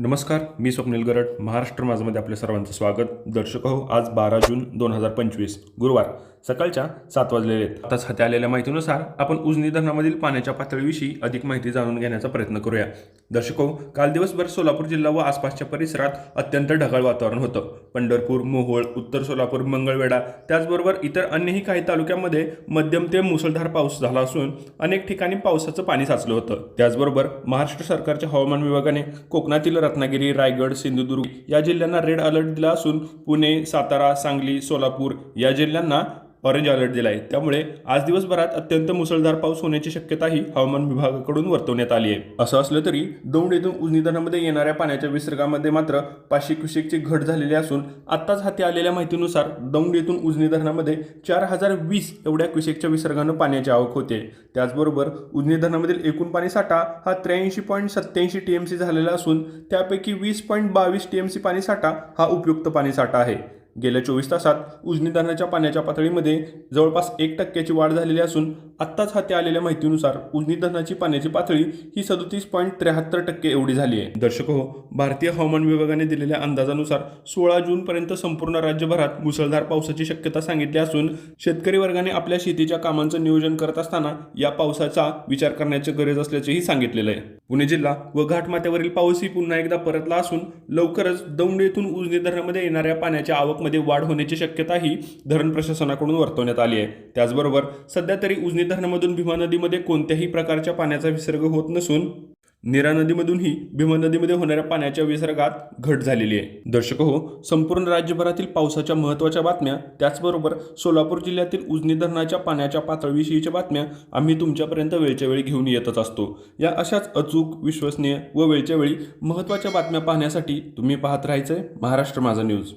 नमस्कार मी स्वप्नील गरड महाराष्ट्र माझमध्ये आपल्या सर्वांचं स्वागत. दर्शक हो आज बारा जून दोन हजार पंचवीस गुरुवार सकाळच्या सात वाजलेले आहेत. आताच हाती आलेल्या माहितीनुसार आपण उजनी धरणामधील पाण्याच्या पातळीविषयी अधिक माहिती जाणून घेण्याचा प्रयत्न करूया. दर्शक हो काल दिवसभर सोलापूर जिल्हा व आसपासच्या परिसरात अत्यंत ढगाळ वातावरण होतं. पंढरपूर मोहोळ उत्तर सोलापूर मंगळवेढा त्याचबरोबर इतर अन्यही काही तालुक्यामध्ये मध्यम ते मुसळधार पाऊस झाला असून अनेक ठिकाणी पावसाचं पाणी साचलं होतं. त्याचबरोबर महाराष्ट्र सरकारच्या हवामान विभागाने कोकणातील रत्नागिरी रायगड सिंधुदुर्ग या जिल्ह्यांना रेड अलर्ट दिला असून पुणे सातारा सांगली सोलापूर या जिल्ह्यांना ऑरेंज अलर्ट दिला आहे त्यामुळे आज दिवसभरात अत्यंत मुसळधार पाऊस होण्याची शक्यताही हवामान विभागाकडून वर्तवण्यात आली आहे. असं असलं तरी दौंड येथून उजनीधरणामध्ये येणाऱ्या पाण्याच्या विसर्गामध्ये मात्र पाचशे क्युसेकची घट झालेली असून आत्ताच हाती आलेल्या माहितीनुसार दौंड येथून उजनी धरणामध्ये चार हजार वीस एवढ्या क्युसेकच्या विसर्गानं पाण्याची आवक होते. त्याचबरोबर उजनी धरणामधील एकूण पाणी साठा हा त्र्याऐंशी पॉईंट सत्याऐंशी टी एम सी झालेला असून त्यापैकी वीस पॉईंट बावीस टी एम सी पाणी साठा हा उपयुक्त पाणी साठा आहे. गेल्या चोवीस तासात उजनी धरणाच्या पाण्याच्या पातळीमध्ये जवळपास एक टक्क्याची वाढ झालेली असून आत्ताच हाती आलेल्या माहितीनुसार उजनी धरणाची पाण्याची पातळी ही सदोतीस पॉईंट त्र्याहत्तर टक्के एवढी झाली आहे. दर्शक हो भारतीय हवामान विभागाने दिलेल्या अंदाजानुसार सोळा जूनपर्यंत संपूर्ण राज्यभरात मुसळधार पावसाची शक्यता सांगितली असून शेतकरी वर्गाने आपल्या शेतीच्या कामांचं नियोजन करत असताना या पावसाचा विचार करण्याची गरज असल्याचेही सांगितलेलं आहे. पुणे जिल्हा व घाटमाथ्यावरील पाऊसही पुन्हा एकदा परतला असून लवकरच दौंड येथून उजनी धरणामध्ये येणाऱ्या पाण्याच्या आवकमध्ये वाढ होण्याची शक्यताही धरण प्रशासनाकडून वर्तवण्यात आली आहे. त्याचबरोबर सध्या तरी उजनी धरणामधून भीमा नदीमध्ये कोणत्याही प्रकारच्या पाण्याचा विसर्ग होत नसून नीरा नदीमधूनही भीमा नदीमध्ये होणाऱ्या पाण्याच्या विसर्गात घट झालेली आहे. दर्शक हो संपूर्ण राज्यभरातील पावसाच्या महत्त्वाच्या बातम्या त्याचबरोबर सोलापूर जिल्ह्यातील उजनी धरणाच्या पाण्याच्या पातळीविषयीच्या बातम्या आम्ही तुमच्यापर्यंत वेळच्या वेळी घेऊन येतच असतो. या अशाच अचूक विश्वसनीय व वेळच्या वेळी महत्त्वाच्या बातम्या पाहण्यासाठी तुम्ही पाहत राहायचंय महाराष्ट्र माझा न्यूज.